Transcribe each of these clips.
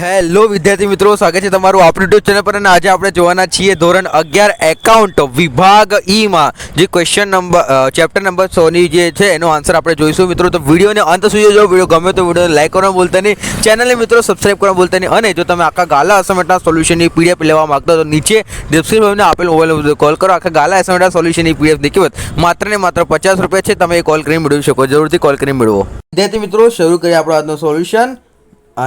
Hello વિદ્યાર્થી મિત્રો, સ્વાગત છે તમારું આપણું યુટ્યુબ ચેનલ પર અને આજે આપણે જોવાના છીએ ધોરણ અગિયાર એકાઉન્ટ વિભાગ ઈમાં જે ક્વેશ્ચન નંબર ચેપ્ટર નંબર સોની જે છે, એનો આન્સર આપણે જોઈશું. મિત્રો, તો વિડીયોને અંત સુધી જો વીડિયો ગમે તો વીડિયો લાઈક કરવાનું બોલતા નહીં. ચેનલને મિત્રો સબસ્ક્રાઈબ કરવાનું બોલતા નહીં. અને જો તમે આખા ગાલા અસાઇનમેન્ટના સોલ્યુશનની પીડીએફ લેવા માગતો તો નીચે ડિસ્ક્રિપ્શનમાં આપેલ મોબાઈલ કોલ કરો. આખા ગાલા અસાઇનમેન્ટના સોલ્યુશનની પીડીએફ દેખી માત્ર ને માત્ર પચાસ રૂપિયા છે. તમે એ કોલ કરીને મેળવી શકો. જરૂરથી કોલ કરીને મેળવો. વિદ્યાર્થી મિત્રો, શરૂ કરીએ આપણો આજનો સોલ્યુશન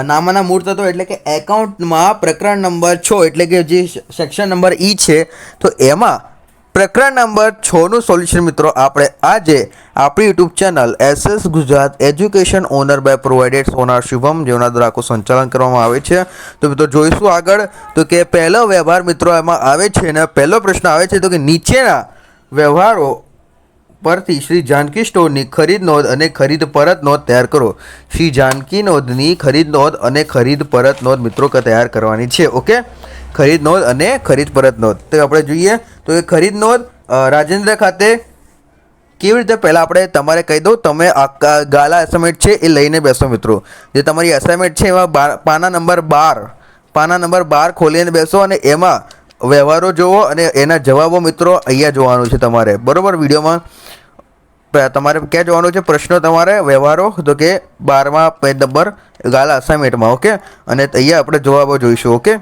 નામાના મૂળ તત્વો એટલે કે એકાઉન્ટમાં પ્રકરણ નંબર છ એટલે કે જે સેક્શન નંબર ઈ છે, તો એમાં પ્રકરણ નંબર છનું સોલ્યુશન મિત્રો આપણે આજે આપણી YouTube channel SS Gujarat education owner by provided owner Shubham જેઓના દ્વારા આખું સંચાલન કરવામાં આવે છે. તો મિત્રો જોઈશું આગળ, તો કે પહેલો વ્યવહાર મિત્રો એમાં આવે છે અને પહેલો પ્રશ્ન આવે છે, તો કે નીચેના વ્યવહારો પરથી શ્રી જાનકી સ્ટોરની ખરીદ નોંધ અને ખરીદ પરત નોંધ તૈયાર કરો. શ્રી જાનકી નોંધની ખરીદ નોંધ અને ખરીદ પરત નોંધ મિત્રો તૈયાર કરવાની છે, ઓકે? ખરીદ નોંધ અને ખરીદ પરત નોંધ. તો આપણે જોઈએ, તો એ ખરીદ નોંધ રાજેન્દ્ર ખાતે કેવી રીતે પહેલાં આપણે તમારે કહી દઉં, તમે આખા ગાલા એસાઇમેન્ટ છે એ લઈને બેસો મિત્રો. જે તમારી એસાઇમેન્ટ છે એમાં બાર, પાના નંબર બાર, પાના નંબર બાર ખોલીને બેસો અને એમાં વ્યવહારો જુઓ અને એના જવાબો મિત્રો અહીંયા જોવાનું છે તમારે. બરોબર? વિડીયોમાં તમારે ક્યાં જોવાનું છે? પ્રશ્નો તમારે, વ્યવહારો, તો કે બારમા પેજ નંબર, ગાલા અસાઇનમેન્ટમાં ઓકે? અને અહીંયા આપણે જવાબો જોઈશું, ઓકે?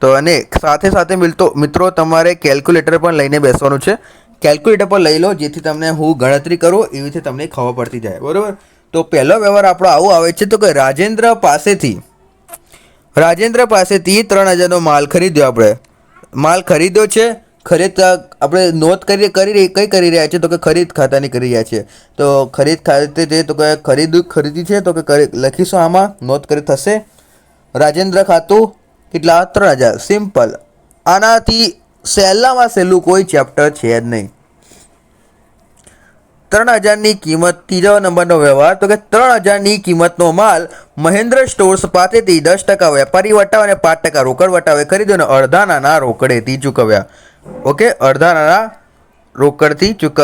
તો અને સાથે સાથે મિલતો, મિત્રો, તમારે કેલ્ક્યુલેટર પણ લઈને બેસવાનું છે. કેલ્ક્યુલેટર પર લઈ લો, જેથી તમને હું ગણતરી કરું, એવી રીતે તમને ખબર પડતી જાય. બરાબર? તો પહેલો વ્યવહાર આપણો આવો આવે છે, તો કે રાજેન્દ્ર પાસેથી રાજેન્દ્ર પાસેથી ત્રણ હજારનો માલ ખરીદ્યો આપણે. માલ ખરીદ્યો છે ખરીદ આપણે નોંધ કરી કરી રહી- કઈ કરી રહ્યા છે? તો કે ખરીદ ખાતાની કરી રહ્યા છે. તો ખરીદ ખાતે છે તો કે ખરીદ, ખરીદી છે, તો કે લખીશું આમાં, નોંધ કરી થશે. રાજેન્દ્ર ખાતું, કેટલા? ત્રણ હજાર. સિમ્પલ. આનાથી સહેલામાં સહેલું કોઈ ચેપ્ટર છે જ નહીં. ત્રણ હજારની કિંમત ત્રીજા નંબરનો વ્યવહાર, તો કે ત્રણ હજારની કિંમતનો માલ મહેન્દ્ર સ્ટોર્સ પાસેથી દસ ટકા વેપારી વટાવ અને પાંચ ટકા રોકડ વટાવે. ખરીદ્યો અને અડધા નાના રોકડેથી ચૂકવ્યા. ઓકે, અડધા નાના રોકડથી ચૂક,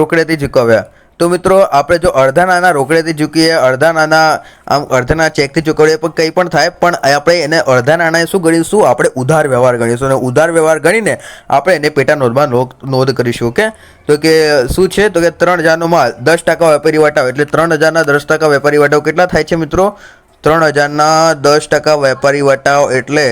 રોકડેથી ચૂકવ્યા. તો મિત્રો, આપણે જો અડધા નાના રોકડેથી ચૂકીએ, અડધા નાના, આમ અડધા નાના ચેકથી ચૂકવીએ, પણ કંઈ પણ થાય, પણ આપણે એને અડધા નાણાએ શું ગણીશું આપણે ઉધાર વ્યવહાર ગણીશું અને ઉધાર વ્યવહાર ગણીને આપણે એને પેટા નોંધમાં નોંધ નોંધ કરીશું, ઓકે? તો કે શું છે? તો કે ત્રણ હજારનો માલ, દસ ટકા વેપારી વટાવ, એટલે ત્રણ હજારના દસ ટકા વેપારી વટાવ કેટલા થાય છે મિત્રો? ત્રણ હજારના દસ ટકા વેપારી વટાવ, એટલે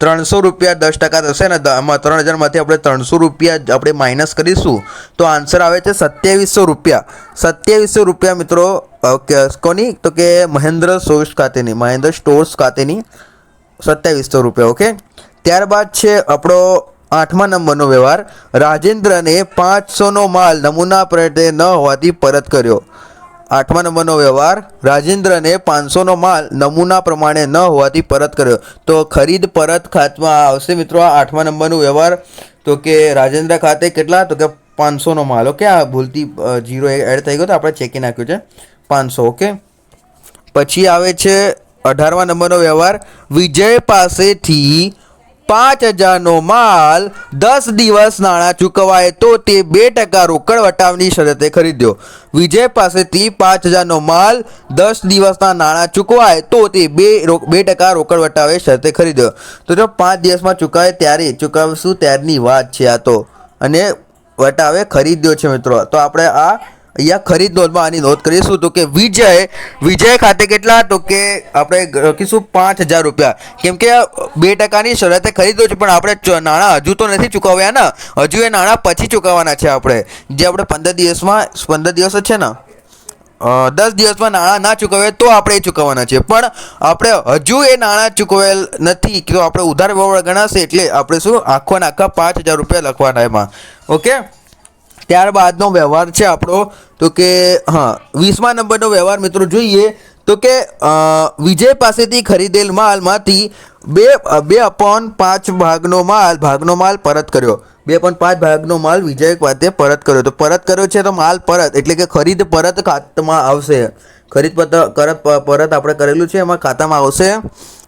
ત્રણસો રૂપિયા દસ ટકા થશે ને આમાં ત્રણ હજારમાંથી આપણે ત્રણસો રૂપિયા આપણે માઇનસ કરીશું. તો આન્સર આવે છે સત્યાવીસો રૂપિયા. સત્યાવીસો રૂપિયા મિત્રો કોની? તો કે મહેન્દ્ર સ્ટોર્સ ખાતેની, મહેન્દ્ર સ્ટોર્સ ખાતેની સત્યાવીસો રૂપિયા ઓકે ત્યારબાદ છે આપણો આઠમા નંબરનો વ્યવહાર. રાજેન્દ્રને પાંચસોનો માલ નમૂના પ્રયત્ન ન હોવાથી પરત કર્યો. આઠમા નંબરનો વ્યવહાર, રાજેન્દ્રને પાંચસોનો માલ નમૂના પ્રમાણે ન હોવાથી પરત કર્યો. તો ખરીદ પરત ખાતમાં આવશે મિત્રો આ આઠમા નંબરનો વ્યવહાર. તો કે રાજેન્દ્ર ખાતે કેટલા? તો કે પાંચસોનો માલ. ઓકે, આ ભૂલથી જીરો એડ થઈ ગયો તો આપણે ચેકી નાખ્યું છે. પાંચસો, ઓકે. પછી આવે છે અઢારમા નંબરનો વ્યવહાર. વિજય પાસેથી પાંચ હજારનો માલ દસ દિવસ નાણાં ચૂકવાય તો તે બે ટકા રોકડ વટાવની શરતે ખરીદ્યો. વિજય પાસેથી પાંચ હજારનો માલ દસ દિવસના નાણાં ચૂકવાય તો તે બે બે ટકા રોકડ વટાવે શરતે ખરીદ્યો. તો જો પાંચ દિવસમાં ચૂકવાય ત્યારે ચૂકવશું ત્યારની વાત છે આ તો. અને વટાવે ખરીદ્યો છે મિત્રો. તો આપણે આ અહીંયા ખરીદ નોંધમાં આની નોંધ કરીશું તો કે વિજય વિજય ખાતે કેટલા તો કે આપણે લખીશું પાંચ હજાર રૂપિયા. કેમ કે બે ટકાની શરતે ખરીદ્યો છે, પણ આપણે નાણાં હજુ તો નથી ચૂકવ્યા ને. હજુ એ નાણાં પછી ચૂકવવાના છે આપણે. જે આપણે પંદર દિવસમાં, પંદર દિવસ છે ને. દસ દિવસમાં નાણાં ના ચૂકવે તો આપણે એ ચૂકવવાના છે પણ આપણે હજુ એ નાણાં ચૂકવેલ નથી તો આપણે ઉધાર વ્યવહાર ગણાશે એટલે આપણે શું આખો આખા પાંચ હજાર રૂપિયા લખવાના એમાં. ઓકે? ત્યારબાદનો વ્યવહાર છે આપણો. તો કે, હા, વીસમા નંબરનો વ્યવહાર મિત્રો જોઈએ. તો કે વિજય પાસેથી ખરીદેલ માલમાંથી બે બે અપોન પાંચ ભાગનો માલ ભાગનો માલ પરત કર્યો. બે પોઈન્ટ પાંચ ભાગનો માલ વિજય પાસે પરત કર્યો. તો પરત કર્યો છે તો માલ પરત, એટલે કે ખરીદ પરત ખાતમાં આવશે. ખરીદ પરત પરત આપણે કરેલું છે, એમાં ખાતામાં આવશે.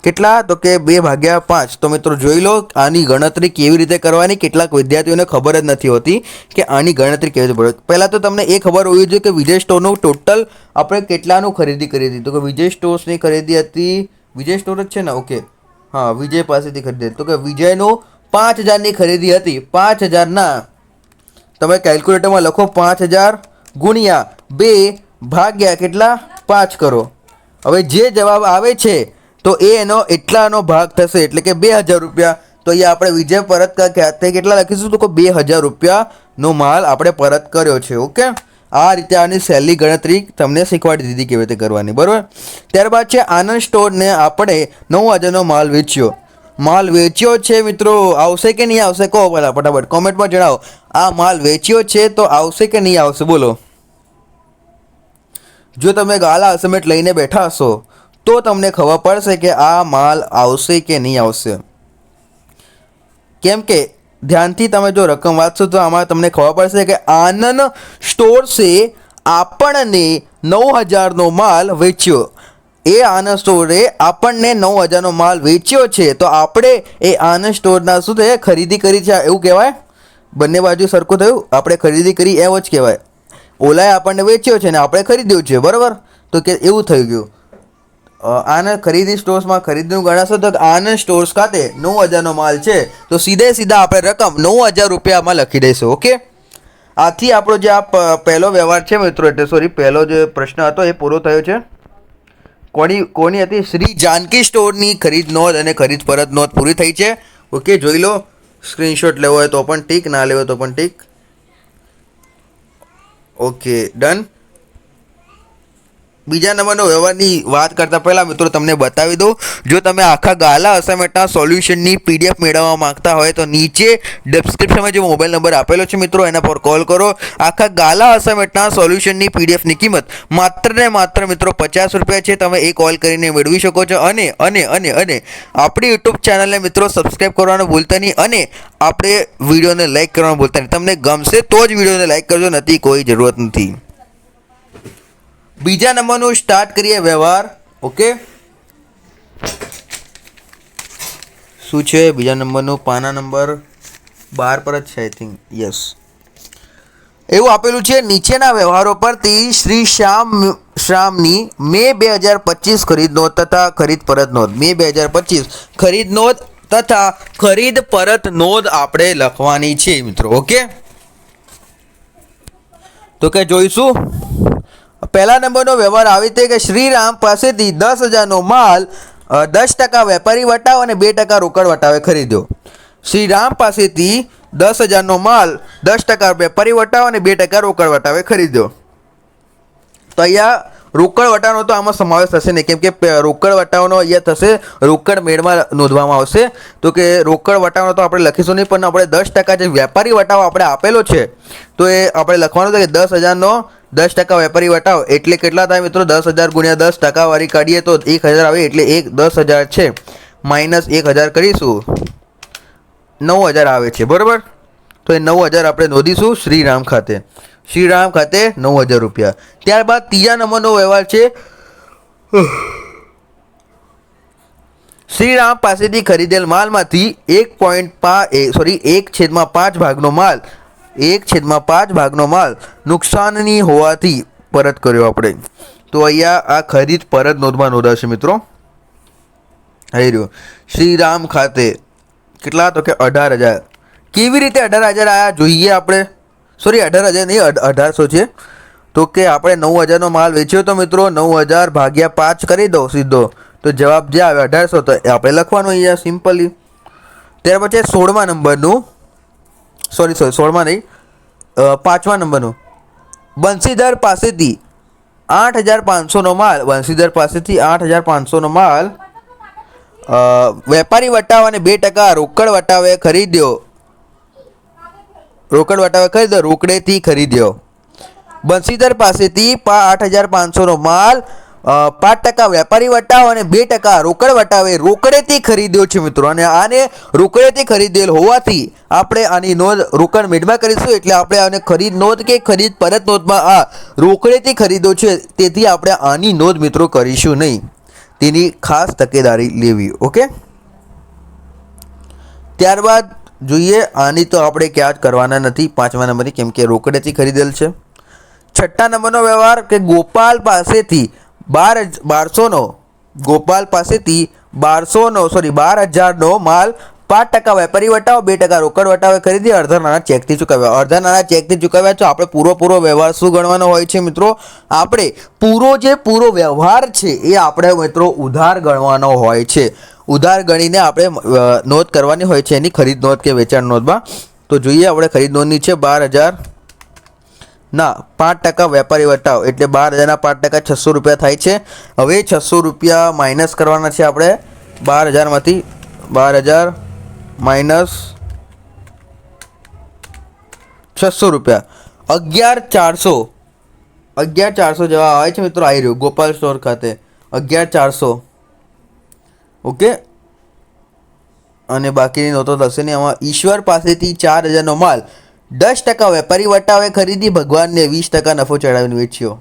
કેટલા? તો કે બે ભાગ્યા પાંચ. તો મિત્રો જોઈ લો, આની ગણતરી કેવી રીતે કરવાની? કેટલાક વિદ્યાર્થીઓને ખબર જ નથી હોતી કે આની ગણતરી કેવી રીતે પહેલાં તો તમને એ ખબર હોવી જોઈએ કે વિજય સ્ટોરનું ટોટલ આપણે કેટલાનું ખરીદી કરી હતી. તો કે વિજય સ્ટોર્સની ખરીદી હતી, વિજય સ્ટોર જ છે ને? ઓકે. હા, વિજય પાસેથી ખરીદી તો કે વિજયનું પાંચ હજારની ખરીદી હતી. પાંચ હજારના. તમે કેલ્ક્યુલેટરમાં લખો પાંચ હજાર ગુણ્યા બે ભાગ્યા કેટલા? પાંચ કરો. હવે જે જવાબ આવે છે, તો એ એનો એટલાનો ભાગ થશે, એટલે કે બે હજાર રૂપિયા. તો અહીંયા આપણે વિજય પરત ખાતે કેટલા લખીશું તો કે બે હજાર રૂપિયાનો માલ આપણે પરત કર્યો છે, ઓકે? આ રીતે આની સહેલી ગણતરી તમને શીખવાડી દીધી કેવી રીતે કરવાની, બરાબર? ત્યારબાદ છે, આનંદ સ્ટોરને આપણે નવ હજારનો માલ વેચ્યો. માલ વેચ્યો છે મિત્રો, આવશે કે નહીં આવશે? કહો પહેલાં ફટાફટ. કોમેન્ટમાં જણાવો. આ માલ વેચ્યો છે તો આવશે કે નહીં આવશે? બોલો. જો તમે ગાલા અસમેટ લઈને બેઠા હશો, તો તમને ખબર પડશે કે આ માલ આવશે કે નહીં આવશે. કેમ કે ધ્યાનથી તમે જો રકમ વાંચશો, તો આમાં તમને ખબર પડશે કે આનંદ સ્ટોર્સે આપણને નવ હજારનો માલ વેચ્યો. એ આનંદ સ્ટોરે આપણને નવ હજારનો માલ વેચ્યો છે. તો આપણે એ આનંદ સ્ટોરના શું થયે? ખરીદી કરી છે, એવું કહેવાય? બંને બાજુ સરખું થયું? આપણે ખરીદી કરી એવો જ કહેવાય. ઓલાએ આપણને વેચ્યો છે ને આપણે ખરીદ્યું છે, બરાબર? તો કે એવું થઈ ગયું. આને ખરીદી સ્ટોર્સમાં ખરીદીનું ગણાશો તો આનંદ સ્ટોર્સ ખાતે નવ હજારનો માલ છે, તો સીધે સીધા આપણે રકમ નવ હજાર રૂપિયામાં લખી દઈશું, ઓકે? આથી આપણો જે આ પહેલો વ્યવહાર છે મિત્રો, એટલે સોરી પહેલો જે પ્રશ્ન હતો એ પૂરો થયો છે. કોની કોની હતી? શ્રી જાનકી સ્ટોરની ખરીદ નોંધ અને ખરીદ પરત નોંધ પૂરી થઈ છે. ઓકે, જોઈ લો, સ્ક્રીનશોટ લેવો હોય તો પણ ઠીક ના લેવો તો પણ ઠીક ઓકે ડન બીજા નંબરનો વ્યવહારની વાત કરતાં પહેલાં મિત્રો તમને બતાવી દઉં. જો તમે આખા ગાલા અસાઇનમેન્ટના સોલ્યુશનની પીડીએફ મેળવવા માંગતા હોય તો નીચે ડિસ્ક્રિપ્શનમાં જે મોબાઈલ નંબર આપેલો છે મિત્રો, એના પર કોલ કરો. આખા ગાલા અસાઇનમેન્ટના સોલ્યુશનની પીડીએફની કિંમત માત્ર ને માત્ર મિત્રો પચાસ રૂપિયા છે. તમે એ કોલ કરીને મેળવી શકો છો અને અને અને અને આપણી યુટ્યુબ ચેનલને મિત્રો સબસ્ક્રાઈબ કરવાનું ભૂલતા નહીં અને આપણે વિડીયોને લાઇક કરવાનું ભૂલતા નહીં. તમને ગમશે તો જ વિડીયોને લાઇક કરજો, નથી કોઈ જરૂરત નથી. બીજા નંબરનું સ્ટાર્ટ કરીએ વ્યવહાર. ઓકે શું છે? બીજા નંબરનું? પાના નંબર બાર પર જ છે આઈ થિંક યસ એવું આપેલું છે, નીચેના વ્યવહારો પરથી શ્રી શ્યામ શ્યામની મે બે હજાર પચીસ ખરીદ નોંધ તથા ખરીદ પરત નોંધ. મે બે હજાર પચીસ. ખરીદ નોંધ તથા ખરીદ પરત નોંધ આપણે લખવાની છે, મિત્રો. ઓકે તો કે જોઈશું. પહેલા નંબરનો વ્યવહાર આવી રીતે કે શ્રીરામ પાસેથી દસ હજારનો માલ દસ ટકા વેપારી વટાવ અને બે ટકા રોકડ વટાવે ખરીદ્યો. શ્રીરામ પાસેથી દસ હજારનો માલ, દસ ટકા વેપારી વટાવ અને બે ટકા રોકડ વટાવે ખરીદ્યો. તો અહીંયા રોકડ વટાવનો તો આમાં સમાવેશ થશે નહીં, કેમ કે રોકડ વટાવનો અહીંયા થશે, રોકડ મેળમાં નોંધવામાં આવશે. તો કે રોકડ વટાવનો તો આપણે લખીશું નહીં, પણ આપણે દસ ટકા જે વેપારી વટાવ આપણે આપેલો છે, તો એ આપણે લખવાનું છે કે દસ હજારનો દસ ટકા વેપારી વટાવ એટલે કેટલા થાય મિત્રો? દસ હજાર ગુણ્યા દસ ટકાવારી કાઢીએ તો એક હજાર આવે એટલે એક દસ હજાર છે. માઇનસ એક હજાર કરીશું. નવ હજાર આવે છે, બરાબર? તો એ નવ હજાર આપણે નોંધીશું શ્રીરામ ખાતે. શ્રીરામ ખાતે નવ હજાર રૂપિયા. ત્યારબાદ ત્રીજા નંબરનો વ્યવહાર છે. શ્રીરામ પાસેથી ખરીદેલ માલમાંથી એક પોઈન્ટ પા સોરી એક છેદમાં પાંચ ભાગનો માલ એક છેદમાં પાંચ ભાગનો માલ નુકસાનની હોવાથી પરત કર્યો આપણે. તો અહીંયા આ ખરીદ પરત નોંધમાં નોંધાશે મિત્રો. આવી રહ્યો. શ્રીરામ ખાતે કેટલા તો કે અઢાર હજાર. કેવી રીતે અઢાર હજાર આયા જોઈએ આપણે? સોરી અઢાર હજાર નહીં અઢારસો છે. તો કે આપણે નવ હજારનો માલ વેચ્યો તો મિત્રો નવ હજાર ભાગ્યા પાંચ કરી દો સીધો. તો જવાબ જે આવે અઢારસો તો આપણે લખવાનું અહીંયા સિમ્પલી. ત્યાર પછી સોળમા નંબરનું સોરી સોરી, સોળમાં નહીં. પાંચમા નંબરનો. બંસીધર પાસેથી આઠ હજાર પાંચસોનો માલ બંસીધર પાસેથી આઠ હજાર પાંચસોનો માલ વેપારી વટાવાને બે ટકા રોકડ વટાવે ખરીદ્યો. રોકડ વટાવે ખરીદ્યો, રોકડેથી ખરીદ્યો. બંસીધર પાસેથી આઠ હજાર પાંચસોનો માલ પાંચ ટકા વેપારી વટાવ અને બે ટકા રોકડ વટાવે રોકડેથી ખરીદ્યો છે મિત્રો. અને આને રોકડેથી ખરીદેલ હોવાથી આપણે આની નોંધ રોકડ મેળમાં કરીશું. એટલે આપણે આને ખરીદ નોંધ કે ખરીદ પરત નોંધમાં આ રોકડેથી ખરીદ્યો છે તેથી આપણે આની નોંધ મિત્રો કરીશું નહીં. તેની ખાસ તકેદારી લેવી, ઓકે? ત્યારબાદ જોઈએ આની તો આપણે ક્યાં જ કરવાના નથી. પાંચમા નંબરની કેમ કે રોકડેથી ખરીદેલ છે. છઠ્ઠા નંબરનો વ્યવહાર કે ગોપાલ પાસેથી બાર બારસોનો, ગોપાલ પાસેથી બારસોનો સોરી બાર હજારનો માલ પાંચ ટકા વેપારી વટાવો, બે ટકા રોકડ વટાવે, ખરીદી, અડધા નાના ચેકથી ચૂકવ્યા. અડધા નાના ચેકથી ચૂકવ્યા છો આપણે પૂરો પૂરો વ્યવહાર શું ગણવાનો હોય છે મિત્રો? આપણે પૂરો જે પૂરો વ્યવહાર છે એ આપણે મિત્રો ઉધાર ગણવાનો હોય છે. ઉધાર ગણીને આપણે નોંધ કરવાની હોય છે એની ખરીદ નોંધ કે વેચાણ નોંધમાં. તો જોઈએ આપણે ખરીદ નોંધની છે બાર હજાર. ના, પાંચ ટકા વેપારી વટાવ, એટલે બાર હજારના પાંચ ટકા છસો રૂપિયા થાય છે. હવે છસો રૂપિયા માઇનસ કરવાના છે આપણે. બાર હજારમાંથી, બાર હજાર માઇનસ છસો રૂપિયા. અગિયાર ચારસો અગિયાર ચારસો જેવા આવે છે મિત્રો આવી રહ્યું, ગોપાલ સ્ટોર ખાતે. અગિયાર ચારસો. ઓકે? અને બાકીની નોતો થશે નહીં, આમાં ઈશ્વર પાસેથી ચાર હજારનો માલ દસ ટકા વેપારી વટાવે, ખરીદી ભગવાનને વીસ ટકા નફો ચડાવીને વેચ્યો.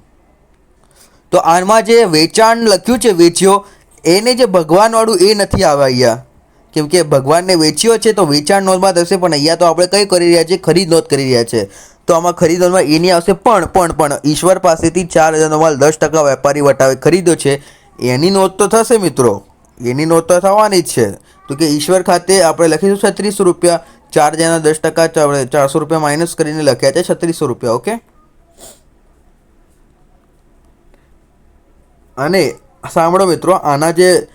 તો આમાં જે વેચાણ લખ્યું છે, વેચ્યો, એને જે ભગવાનવાળું એ નથી આવે અહીંયા. કેમ કે ભગવાનને વેચ્યો છે તો વેચાણ નોંધમાં થશે પણ અહીંયા તો આપણે કઈ કરી રહ્યા છીએ ખરીદ નોંધ કરી રહ્યા છે. તો આમાં ખરીદ નોંધમાં એની આવશે પણ પણ પણ ઈશ્વર પાસેથી ચાર હજારનો માલ દસ ટકા વેપારી વટાવે ખરીદ્યો છે. એની નોંધ તો થશે મિત્રો. એની નોંધ તો થવાની જ છે. તો કે ઈશ્વર ખાતે આપણે લખીશું છત્રીસો રૂપિયા. ચાર જણા દસ ટકા ચારસો રૂપિયા માઇનસ કરીને લખ્યા છે, છત્રીસો રૂપિયા ઓકે અને સાંભળો મિત્રો, આના જે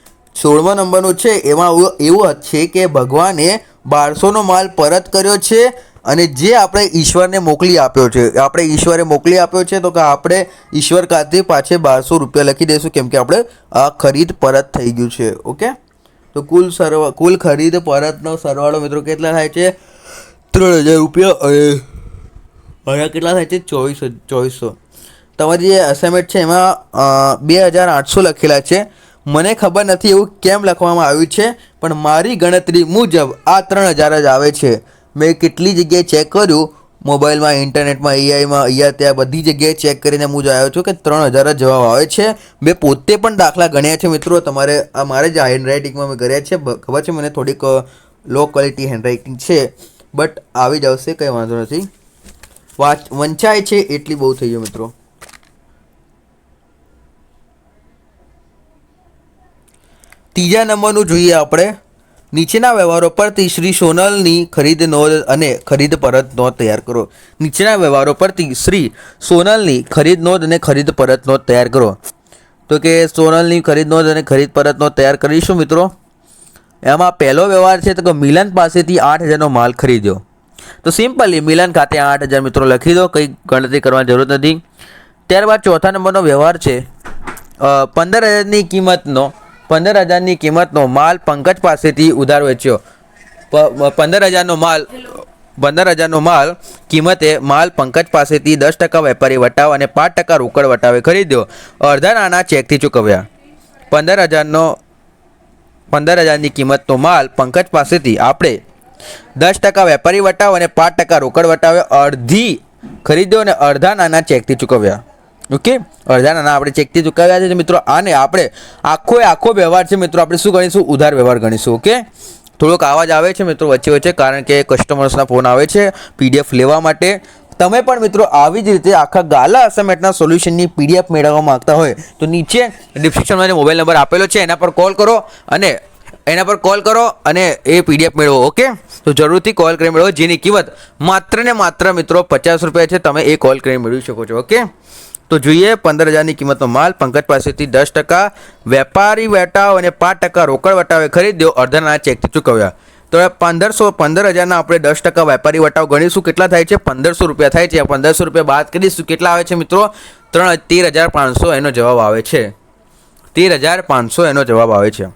સોળમા નંબરનું છે, એમાં એવું- છે કે ભગવાને બારસોનો માલ પરત કર્યો છે અને જે આપણે ઈશ્વરને મોકલી આપ્યો છે. આપણે ઈશ્વરે મોકલી આપ્યો છે, તો કે આપણે ઈશ્વર ખાતે પાછે બારસો રૂપિયા લખી દઈશું, કેમ કે આપણે આ ખરીદ પરત થઈ ગયું છે ઓકે તો કુલ સર્વ કુલ ખરીદ પરતનો સરવાળો મિત્રો કેટલા થાય છે? ત્રણ હજાર રૂપિયા અને કેટલા થાય છે? ચોવીસો ચોવીસો. તમારી જે અસાઇનમેન્ટ છે એમાં બે હજાર આઠસો લખેલા છે. મને ખબર નથી એવું કેમ લખવામાં આવ્યું છે, પણ મારી ગણતરી મુજબ આ ત્રણ હજાર જ આવે છે. મેં કેટલી જગ્યાએ ચેક કર્યું મોબાઈલમાં, ઇન્ટરનેટમાં એઆઈમાં અહીંયા ત્યાં બધી જગ્યાએ ચેક કરીને હું જ આવ્યો છું કે ત્રણ હજાર જ જવાબ આવે છે. મેં પોતે પણ દાખલા ગણ્યા છે મિત્રો. તમારે આ મારે જ હેન્ડરાઇટિંગમાં મેં કર્યા છે. ખબર છે મને થોડીક લો ક્વોલિટી હેન્ડરાઇટિંગ છે. બટ આવી જ આવશે, કંઈ વાંધો નથી. વાંચ, વંચાય છે એટલી બહુ થઈ ગયું મિત્રો. ત્રીજા નંબરનું જોઈએ આપણે. નીચેના વ્યવહારો પરથી શ્રી સોનલની ખરીદ નોંધ અને ખરીદ પરત નોંધ તૈયાર કરો. નીચેના વ્યવહારો પરથી શ્રી સોનલની ખરીદ નોંધ અને ખરીદ પરત નોંધ તૈયાર કરો. તો કે સોનલની ખરીદ નોંધ અને ખરીદ પરત નોંધ તૈયાર કરીશું મિત્રો. એમાં પહેલો વ્યવહાર છે તો કે મિલન પાસેથી આઠ હજારનો માલ ખરીદ્યો. તો સિમ્પલી મિલન ખાતે આઠ હજાર મિત્રો લખી દો, કંઈ ગણતરી કરવાની જરૂર નથી. ત્યારબાદ ચોથા નંબરનો વ્યવહાર છે. પંદર હજારની કિંમતનો પંદર હજારની કિંમતનો માલ પંકજ પાસેથી ઉધાર વેચ્યો. પંદર હજારનો માલ, પંદર હજારનો માલ કિંમતે માલ પંકજ પાસેથી દસ ટકા વેપારી વટાવ અને પાંચ ટકા રોકડ વટાવે ખરીદ્યો. અડધા નાના ચેકથી ચૂકવ્યા. પંદર હજારનો, પંદર હજારની કિંમતનો માલ પંકજ પાસેથી આપણે દસ ટકા વેપારી વટાવ અને પાંચ ટકા રોકડ વટાવે અડધી ખરીદ્યો અને અડધા નાના ચેકથી ચૂકવ્યા. ઓકે? અડધા નાના આપણે ચેકથી ચૂકવ્યા છે મિત્રો. આને આપણે આખો આખો વ્યવહાર છે મિત્રો, આપણે શું ગણીશું? ઉધાર વ્યવહાર ગણીશું, ઓકે? થોડોક અવાજ આવે છે મિત્રો, વચ્ચે વચ્ચે, કારણ કે કસ્ટમર્સના ફોન આવે છે પીડીએફ લેવા માટે. તમે પણ મિત્રો આવી જ રીતે આખા ગાલા અસાઇનમેન્ટના સોલ્યુશનની પીડીએફ મેળવવા માંગતા હોય, તો નીચે ડિસ્ક્રિપ્શનમાં જે મોબાઈલ નંબર આપેલો છે, એના પર કોલ કરો અને એના પર કોલ કરો અને એ પીડીએફ મેળવો, ઓકે? તો જરૂરથી કોલ કરી મેળવો, જેની કિંમત માત્ર ને માત્ર મિત્રો પચાસ રૂપિયા છે, તમે એ કોલ કરી મેળવી શકો છો, ઓકે? તો જોઈએ, પંદર હજારની કિંમતનો માલ પંકજ પાસેથી દસ ટકા, વેપારી વેટાઓ અને પાંચ ટકા રોકડ વટાવે ખરીદ્યો અડધાના ચેકથી ચૂકવ્યા. તો પંદરસો, પંદર હજારના આપણે દસ ટકા વેપારી વટાવ ગણીશું, કેટલા થાય છે? પંદરસો રૂપિયા થાય છે. પંદરસો રૂપિયા બાદ કરીશું, કેટલા આવે છે મિત્રો? ત્રણ, તેર હજાર પાંચસો એનો જવાબ આવે છે. તેર હજાર પાંચસો એનો જવાબ આવે છે.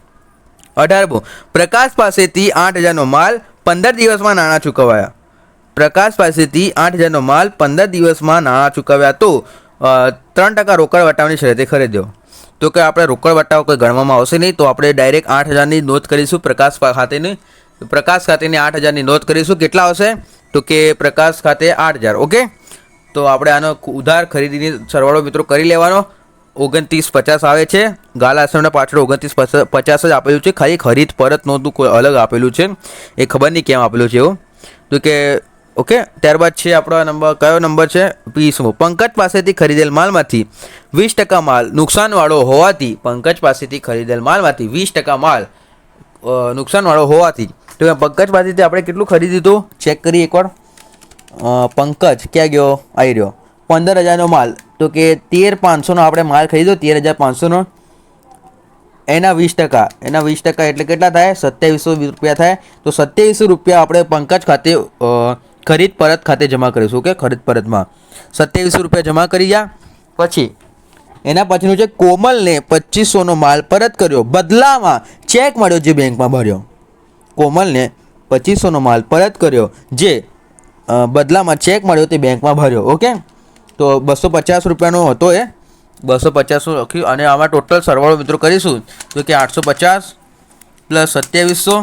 અઢારમું પ્રકાશ પાસેથી આઠ હજારનો માલ પંદર દિવસમાં નાણાં ચૂકવાયા. પ્રકાશ પાસેથી આઠ હજારનો માલ પંદર દિવસમાં નાણાં ચૂકવ્યા તો ત્રણ ટકા રોકડ વટાવની શરતે ખરીદ્યો. તો કે આપણે રોકડ વટાવ કોઈ ગણવામાં આવશે નહીં, તો આપણે ડાયરેક્ટ આઠ હજારની નોંધ કરીશું પ્રકાશ ખાતેની પ્રકાશ ખાતેની આઠ હજારની નોંધ કરીશું. કેટલા આવશે? તો કે પ્રકાશ ખાતે આઠ હજાર, ઓકે? તો આપણે આનો ઉધાર ખરીદીની સરવાળો મિત્રો કરી લેવાનો. ઓગણત્રીસ પચાસ આવે છે. ગાલા આસનના પાછળ ઓગણત્રીસ પચ- પચાસ જ આપેલું છે. ખાલી ખરીદ પરત નોંધું કોઈ અલગ આપેલું છે. એ ખબર નહીં કેમ આપેલું છે એવું. તો કે ઓકે? ત્યારબાદ છે આપણો નંબર, કયો નંબર છે? વીસમો પંકજ પાસેથી ખરીદેલ માલમાંથી વીસ ટકા માલ નુકસાનવાળો હોવાથી, પંકજ પાસેથી ખરીદેલ માલમાંથી વીસ ટકા માલ નુકસાનવાળો હોવાથી. તો પંકજ પાસેથી આપણે કેટલું ખરીદ્યું હતું? ચેક કરીએ એકવાર. પંકજ, ક્યાં ગયો? આવી રહ્યો. પંદર હજારનો માલ. તો કે તેર પાંચસોનો આપણે માલ ખરીદ્યો, તેર હજાર પાંચસોનો. એના વીસ ટકા. એના વીસ ટકા એટલે કેટલા થાય? સત્યાવીસો રૂપિયા થાય. તો સત્યાવીસો રૂપિયા આપણે પંકજ ખાતે ખરીદ પરત ખાતે જમા કરીશું, ઓકે? ખરીદ પરતમાં. સત્યાવીસો રૂપિયા જમા કરી ગયા. પછી, એના પછીનું છે કોમલને પચીસોનો માલ પરત કર્યો. બદલામાં ચેક મળ્યો જે બેંકમાં ભર્યો. કોમલને પચીસોનો માલ પરત કર્યો. જે બદલામાં ચેક મળ્યો તે બેંકમાં ભર્યો, ઓકે? તો બસો પચાસ રૂપિયાનો હતો એ. બસો પચાસનું લખ્યું. અને આમાં ટોટલ સરવાળો મિત્રો કરીશું. તો કે આઠસો પચાસ પ્લસ સત્યાવીસો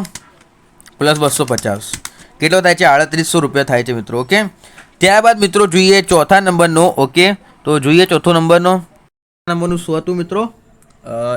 પ્લસ બસો પચાસ. કેટલો થાય છે? આડત્રીસો રૂપિયા થાય છે મિત્રો, ઓકે? ત્યારબાદ મિત્રો જોઈએ ચોથા નંબરનો, ઓકે? તો જોઈએ ચોથો નંબરનો. નંબરનું શું હતું મિત્રો?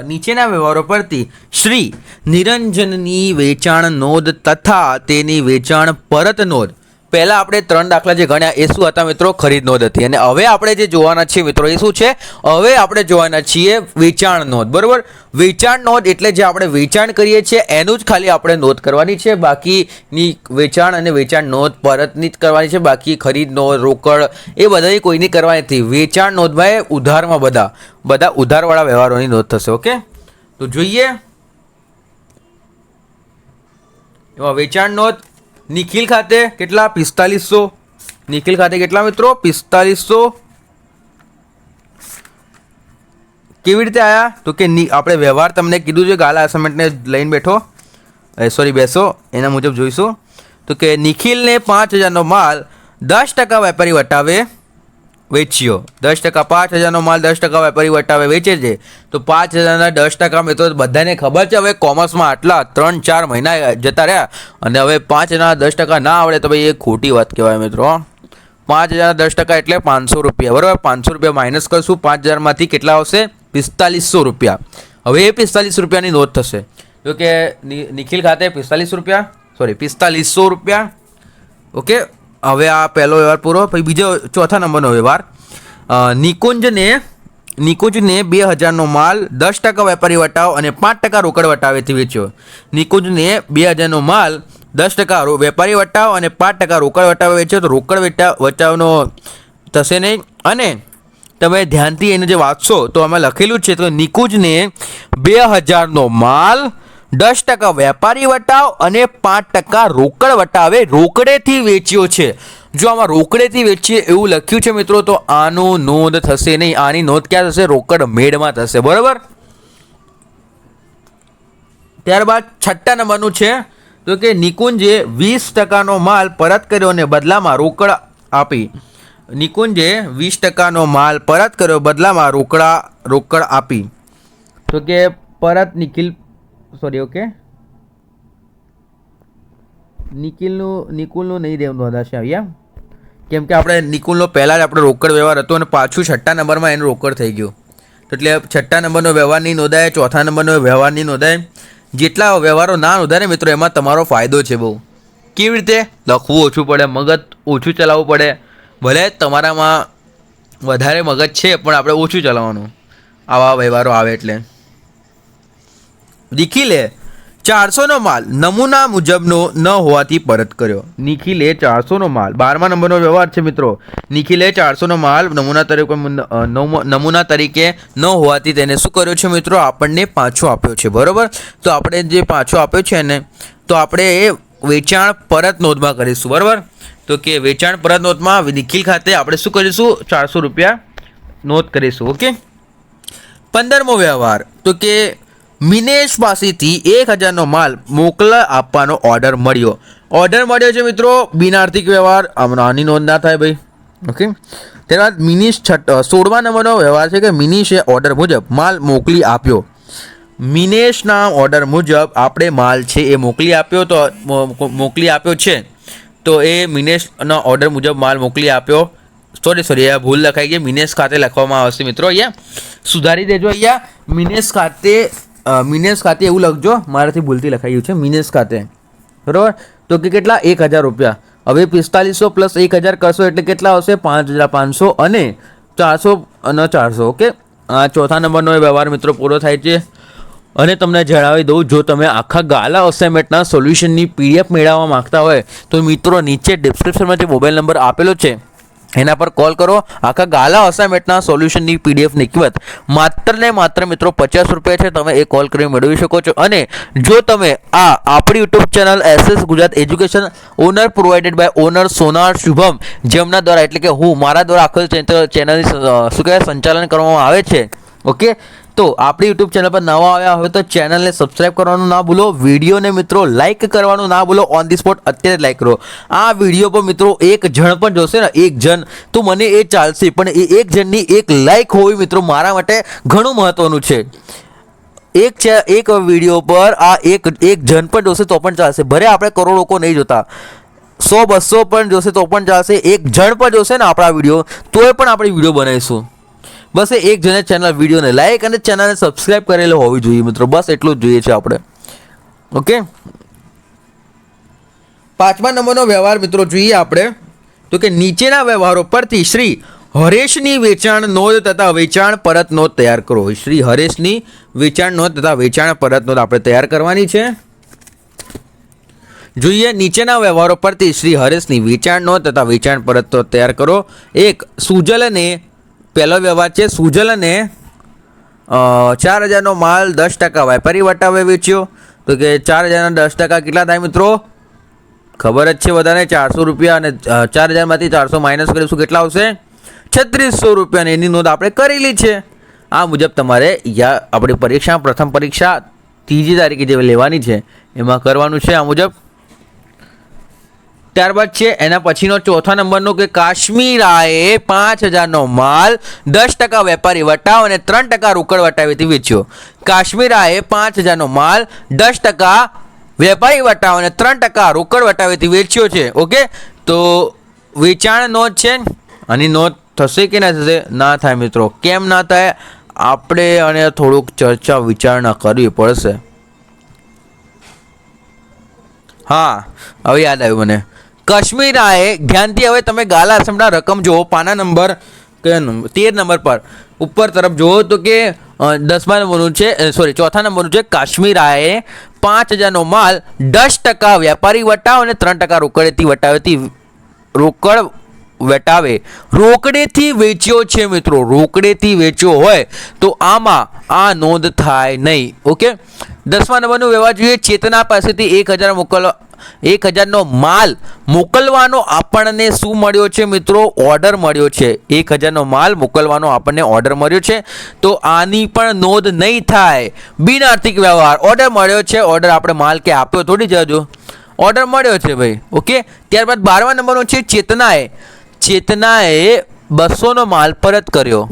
નીચેના વ્યવહારો પરથી શ્રી નિરંજનની વેચાણ નોંધ તથા તેની વેચાણ પરત નોંધ. પહેલા આપણે ત્રણ દાખલા જે ગણ્યા એ શું હતા મિત્રો? ખરીદ નોંધ હતી. અને હવે આપણે જે જોવાના છીએ મિત્રો એ શું છે? હવે આપણે જોવાના છીએ વેચાણ નોંધ. બરાબર? વેચાણ નોંધ એટલે જે આપણે વેચાણ કરીએ છીએ એનું જ ખાલી આપણે નોંધ કરવાની છે. બાકીની વેચાણ અને વેચાણ નોંધ પરતની જ કરવાની છે. બાકી ખરીદ નોંધ, રોકડ એ બધાની કોઈની કરવાની નથી. વેચાણ નોંધમાં ઉધારમાં બધા બધા ઉધારવાળા વ્યવહારોની નોંધ થશે, ઓકે? તો જોઈએ. એમાં વેચાણ નોંધ નિખિલ ખાતે કેટલા? પિસ્તાલીસો. નિખિલ ખાતે કેટલા મિત્રો? પિસ્તાલીસો. કેવી રીતે આવ્યા તો કે આપણે વ્યવહાર તમને કીધું છે, ગાલા અસાઇનમેન્ટને લઈને બેઠો. સોરી બેસો. એના મુજબ જોઈશું. તો કે નિખિલને પાંચ હજારનો માલ દસ ટકા વેપારી વટાવે. વેચ્યો. દસ ટકા, પાંચ હજારનો માલ દસ ટકા વેપારી વટાવે, વેચે છે. તો પાંચ હજારના દસ ટકા મિત્રો બધાને ખબર છે, હવે કોમર્સમાં આટલા ત્રણ ચાર મહિના જતા રહ્યા અને હવે પાંચ હજારના દસ ટકા ના આવડે તો ભાઈ એ ખોટી વાત કહેવાય મિત્રો પાંચ હજાર દસ ટકા એટલે પાંચસો રૂપિયા, બરાબર? પાંચસો રૂપિયા માઇનસ કરશું, પાંચ હજારમાંથી કેટલા આવશે? પિસ્તાલીસો રૂપિયા. હવે એ પિસ્તાલીસ રૂપિયાની નોંધ થશે. તો કે નિખિલ ખાતે પિસ્તાલીસ રૂપિયા સોરી પિસ્તાલીસો રૂપિયા, ઓકે? હવે આ પહેલો વ્યવહાર પૂરો, પછી બીજો ચોથા નંબરનો વ્યવહાર. નિકુંજને નિકુંજને બે હજારનો માલ દસ ટકા વેપારી વટાવ અને પાંચ ટકા રોકડ વટાવેથી વેચ્યો. નિકુંજને બે હજારનો માલ દસ ટકા વેપારી વટાવ અને પાંચ ટકા રોકડ વટાવે વેચ્યો. તો રોકડ વેટા, વટાવનો થશે નહીં. અને તમે ધ્યાનથી એને જે વાંચશો તો આમાં લખેલું છે તો નિકુંજને બે હજારનો માલ દસ ટકા વેપારી વટાવ અને પાંચ ટકા રોકડ વટાવે રોકડેથી વેચ્યો છે. જો આમાં રોકડેથી વેચીએ એવું લખ્યું છે મિત્રો, તો આનું નોંધ થશે નહીં. આની નોંધ ક્યાં થશે? રોકડ મેળમાં થશે. બરાબર? ત્યારબાદ છઠ્ઠા નંબરનું છે, તો કે નિકુંજે વીસ ટકાનો માલ પરત કર્યો અને બદલામાં રોકડ આપી. નિકુંજે વીસ ટકાનો માલ પરત કર્યો, બદલામાં રોકડા, રોકડ આપી. તો કે પરત નિખિલ સોરી ઓકે નિખિલનું નિકુલનું નહીં દેવ નોંધાશે આવ્યા કેમ કે આપણે નિકુલનો પહેલાં જ આપણો રોકડ વ્યવહાર હતો અને પાછું છઠ્ઠા નંબરમાં એનું રોકડ થઈ ગયું. એટલે છઠ્ઠા નંબરનો વ્યવહાર નહીં નોંધાય, ચોથા નંબરનો વ્યવહાર નહીં નોંધાય. જેટલા વ્યવહારો ના નોંધાય ને મિત્રો, એમાં તમારો ફાયદો છે બહુ. કેવી રીતે? લખવું ઓછું પડે, મગજ ઓછું ચલાવવું પડે. ભલે તમારામાં વધારે મગજ છે, પણ આપણે ઓછું ચલાવવાનું. આવા વ્યવહારો આવે એટલે. નિખિલે ચારસોનો માલ નમૂના મુજબનો ન હોવાથી પરત કર્યો. નિખિલે ચારસોનો માલ, બારમા નંબરનો વ્યવહાર છે મિત્રો. નિખિલે ચારસોનો માલ નમૂના તરીકે નમૂના તરીકે ન હોવાથી તેને શું કર્યો છે મિત્રો? આપણને પાછો આપ્યો છે, બરાબર? તો આપણે જે પાછો આપ્યો છે ને તો આપણે એ વેચાણ પરત નોંધમાં કરીશું, બરાબર? તો કે વેચાણ પરત નોંધમાં નિખિલ ખાતે આપણે શું કરીશું? ચારસો રૂપિયા નોંધ કરીશું, ઓકે? પંદરમો વ્યવહાર, તો કે મિનેશ પાસેથી એક હજારનો માલ મોકલા આપવાનો ઓર્ડર મળ્યો. ઓર્ડર મળ્યો છે મિત્રો બિનઆર્થિક વ્યવહાર આની નોંધ ના થાય ભાઈ. ઓકે ત્યારબાદ મિનિશ છઠ્ઠ સોળમા નંબરનો વ્યવહાર છે કે મિનિશે ઓર્ડર મુજબ માલ મોકલી આપ્યો. મિનેશના ઓર્ડર મુજબ આપણે માલ છે એ મોકલી આપ્યો તો મોકલી આપ્યો છે. તો એ મિનેશના ઓર્ડર મુજબ માલ મોકલી આપ્યો. સોરી સોરી આ ભૂલ લખાઈ ગઈ. મિનેશ ખાતે લખવામાં આવશે મિત્રો અહીંયા. સુધારી દેજો અહીંયા. મિનેશ ખાતે અ, મિનેશ ખાતે એવું લખજો મારાથી ભૂલથી લખાયું છે મિનેસ ખાતે. બરાબર? તો કે કેટલા? એક હજાર રૂપિયા. હવે પિસ્તાલીસો પ્લસ એક હજાર કરશો એટલે કેટલા આવશે? પાંચ હજાર પાંચસો અને ચારસો અને ચારસો ઓકે? આ ચોથા નંબરનો એ વ્યવહાર મિત્રો પૂરો થાય છે. અને તમને જણાવી દઉં જો તમે આખા ગાલા અસાઇનમેન્ટના સોલ્યુશનની પીડીએફ મેળવવા માગતા હોય તો મિત્રો નીચે ડિસ્ક્રિપ્શનમાં જે મોબાઈલ નંબર આપેલો છે. એના પર કોલ કરો. આખા ગાલા અસાઇનમેન્ટના સોલ્યુશનની પીડીએફની કિંમત માત્ર ને માત્ર મિત્રો પચાસ રૂપિયા છે, તમે એ કોલ કરી મેળવી શકો છો. અને જો તમે આ આપણી YouTube channel SS Gujarat education owner provided by owner Sonar Shubham, જેમના દ્વારા એટલે કે હું, મારા દ્વારા આખો ચેનલની શું કહેવાય, સંચાલન કરવામાં આવે છે. ઓકે તો આપણી યુટ્યુબ ચેનલ પર નવા આવ્યા હોય તો ચેનલને સબસ્ક્રાઇબ કરવાનું ના ભૂલો વિડીયોને મિત્રો લાઇક કરવાનું ના ભૂલો ઓન ધી સ્પોટ અત્યારે લાઇક કરો. આ વીડિયો પર મિત્રો એક જણ પણ જોશે ને, એક જણ. તો મને એ ચાલશે, પણ એ એક જણની એક લાઇક હોવી મિત્રો મારા માટે ઘણું મહત્ત્વનું છે. એક છે, એક વીડિયો પર આ એક એક જણ પણ જોશે તો પણ ચાલશે. ભલે આપણે કરોડ લોકો નહીં જોતા. સો બસો પણ જોશે તો પણ ચાલશે. એક જણ પણ જોશે ને આપણા વીડિયો તોય પણ આપણે વીડિયો બનાવીશું. બસ એ એક જણે ચેનલ વિડીયોને લાઇક અને ચેનલને સબસ્ક્રાઇબ કરેલો હોવી જોઈએ મિત્રો. બસ એટલું જ જોઈએ છે આપણે. ઓકે પાંચમા નંબરનો વ્યવહાર મિત્રો જોઈએ આપણે. તો કે નીચેના વ્યવહારો પરથી શ્રી હરેશની વેચાણ નોંધ તથા વેચાણ પરત નોંધ તૈયાર કરો. શ્રી હરેશની વેચાણ નોંધ તથા વેચાણ પરત નોંધ આપણે તૈયાર કરવાની છે. જોઈએ નીચેના વ્યવહારો પરથી શ્રી હરેશની વેચાણ નોંધ તથા વેચાણ પરત નોંધ તૈયાર કરો. એક, સુજલને પહેલો વ્યવહાર છે સુજલને અને ચાર હજારનો માલ દસ ટકા વેપારી વટાવે વેચ્યો. તો કે ચાર હજારના દસ ટકા કેટલા થાય મિત્રો? ખબર જ છે બધાને, ચારસો રૂપિયા અને ચાર હજારમાંથી ચારસો માઇનસ કરીશું, કેટલા આવશે? છત્રીસો રૂપિયાની એની નોંધ આપણે કરેલી છે. આ મુજબ તમારે યા, આપણી પરીક્ષા, પ્રથમ પરીક્ષા ત્રીજી તારીખે જે લેવાની છે, એમાં કરવાનું છે આ મુજબ. ત્યારબાદ છે, એના પછીનો ચોથા નંબરનો કે કાશ્મીરાએ પાંચ હજારનો માલ, દસ ટકા વેપારી વટાવ અને ત્રણ ટકા રોકડ વટાવીથી વેચ્યો. કાશ્મીરાએ પાંચ હજારનો માલ, દસ ટકા વેપારી વટાવ અને ત્રણ ટકા રોકડ વટાવીથી વેચ્યો છે. ઓકે? તો વેચાણ નોંધ છે આની નોંધ થશે કે ના થશે? ના થાય મિત્રો. કેમ ના થાય? આપણે અને થોડુંક ચર્ચા વિચારણા કરવી પડશે. હા, હવે યાદ આવ્યું મને. કાશ્મીરાએ ધ્યાનથી હવે તમે ગાલા આસમના રકમ જુઓ, પાના નંબર તેર નંબર પર, ઉપર તરફ જુઓ તો કે દસમા નંબરનું છે સોરી ચોથા નંબરનું છે, કાશ્મીરાએ પાંચ હજારનો માલ દસ ટકા વેપારી વટાવ અને ત્રણ ટકા રોકડેથી વટાવેથી રોકડ વટાવે. રોકડેથી વેચ્યો છે મિત્રો. રોકડેથી વેચ્યો હોય તો આમાં આ નોંધ થાય નહીં. ઓકે? દસમા નંબરનું વ્યવહાર જોઈએ. ચેતના પાસેથી એક હજાર મોકલવા એક હજારનો માલ મોકલવાનો આપણને શું મળ્યો છે મિત્રો? ઓર્ડર મળ્યો છે. એક હજારનો માલ મોકલવાનો આપણને ઓર્ડર મળ્યો છે. તો આની પણ નોંધ નહીં થાય. બિન આર્થિક વ્યવહાર. ઓર્ડર મળ્યો છે. ઓર્ડર આપણે માલ કે આપ્યો થોડી જજો ઓર્ડર મળ્યો છે ભાઈ. ઓકે? ત્યારબાદ બારમા નંબરનો છે ચેતનાએ. ચેતનાએ બસોનો માલ પરત કર્યો.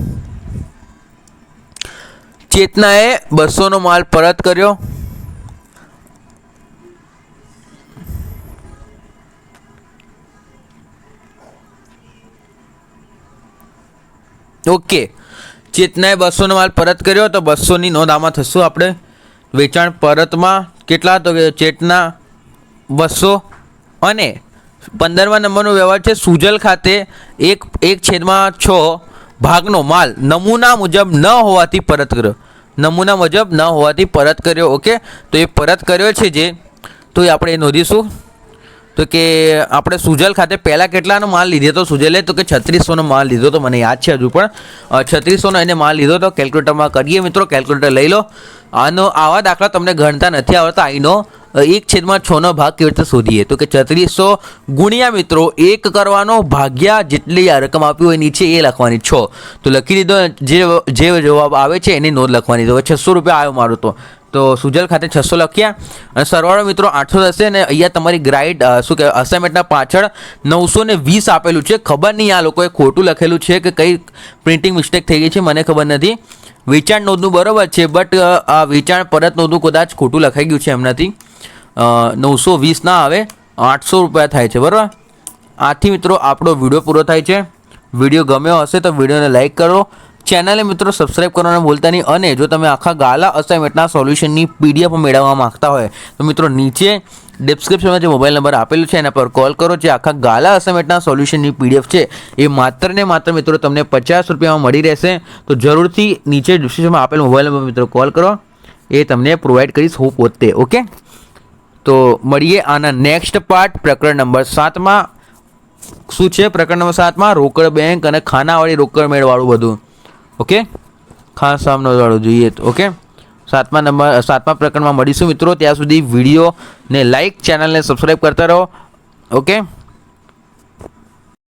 ચેતનાએ બસોનો માલ પરત કર્યો. ઓકે. ચેતનાએ બસોનો માલ પરત કર્યો તો બસોની નોંધ આમાં થશું. આપણે વેચાણ પરતમાં કેટલા તો ચેતના, બસો અને પંદરમા નંબરનો વ્યવહાર છે. સુજલ ખાતે એક એક છેદમાં છ ભાગનો માલ નમૂના મુજબ ન હોવાથી પરત કર્યો. નમૂના મુજબ ન હોવાથી પરત કર્યો. ઓકે? તો એ પરત કર્યો છે જે. તો એ આપણે એ નોંધીશું. તો કે આપણે સુજલ ખાતે પહેલાં કેટલાનો માલ લીધો હતો? સુજલે તો કે છત્રીસોનો માલ લીધો તો મને યાદ છે હજુ પણ. છત્રીસોનો એને માલ લીધો તો કેલ્ક્યુલેટરમાં કરીએ મિત્રો. કેલ્ક્યુલેટર લઈ લો. આનો આવા દાખલા તમને ગણતા નથી આવડતા. આઈનો એક છેદમાં છનો ભાગ કેવી રીતે શોધીએ? તો કે છત્રીસો ગુણ્યા મિત્રો, એક કરવાનો ભાગ્યા જેટલી આ રકમ આપી હોય નીચે એ લખવાની છ. તો લખી દીધો, જે જે જવાબ આવે છે એની નોંધ લખવાની. તો છસો રૂપિયા આવ્યો મારું તો. તો સુજલ ખાતે છસો લખ્યા. અને સરવાળો મિત્રો આઠસો થશે અને અહીંયા તમારી ગ્રાઇડ શું કહેવાય, અસાઇનમેન્ટના પાછળ નવસો ને વીસ આપેલું છે. ખબર નહીં આ લોકોએ ખોટું લખેલું છે કે કઈ પ્રિન્ટિંગ મિસ્ટેક થઈ ગઈ છે, મને ખબર નથી. વેચાણ નોંધનું બરાબર છે, બટ આ વેચાણ પરત નોંધનું કદાચ ખોટું લખાઈ ગયું છે એમનાથી. નવસો વીસ ના આવે, આઠસો રૂપિયા થાય છે, બરાબર? આથી મિત્રો, આપણો વીડિયો પૂરો થાય છે. વીડિયો ગમ્યો હશે તો વિડીયોને લાઈક કરો. ચેનલને મિત્રો સબસ્ક્રાઇબ કરવાનું ભૂલતા નહીં અને જો તમે આખા ગાલા અસાઇનમેન્ટના સોલ્યુશનની પીડીએફ મેળવવા માગતા હોય, તો મિત્રો નીચે ડિસ્ક્રિપ્શનમાં જે મોબાઈલ નંબર આપેલો છે એના પર કોલ કરો. જે આખા ગાલા અસાઇનમેન્ટના સોલ્યુશનની પીડીએફ છે, એ માત્ર ને માત્ર મિત્રો તમને પચાસ રૂપિયામાં મળી રહેશે. તો જરૂરથી નીચે ડિસ્ક્રિપ્શનમાં આપેલ મોબાઈલ નંબર મિત્રો કોલ કરો. એ તમને પ્રોવાઈડ કરીશ હું પોતે, ઓકે? તો મળીએ આના નેક્સ્ટ પાર્ટ પ્રકરણ નંબર સાતમાં શું છે? પ્રકરણ નંબર સાતમાં રોકડ બેંક અને ખાનાવાળી રોકડ મેળવાળું બધું. ઓકે ખાસ સામનો વાળું જોઈએ ઓકે સાતમા નંબર, સાતમા પ્રકરણમાં મળીશું મિત્રો. ત્યાં સુધી વિડીયોને લાઈક ચેનલને સબસ્ક્રાઈબ કરતા રહો. ઓકે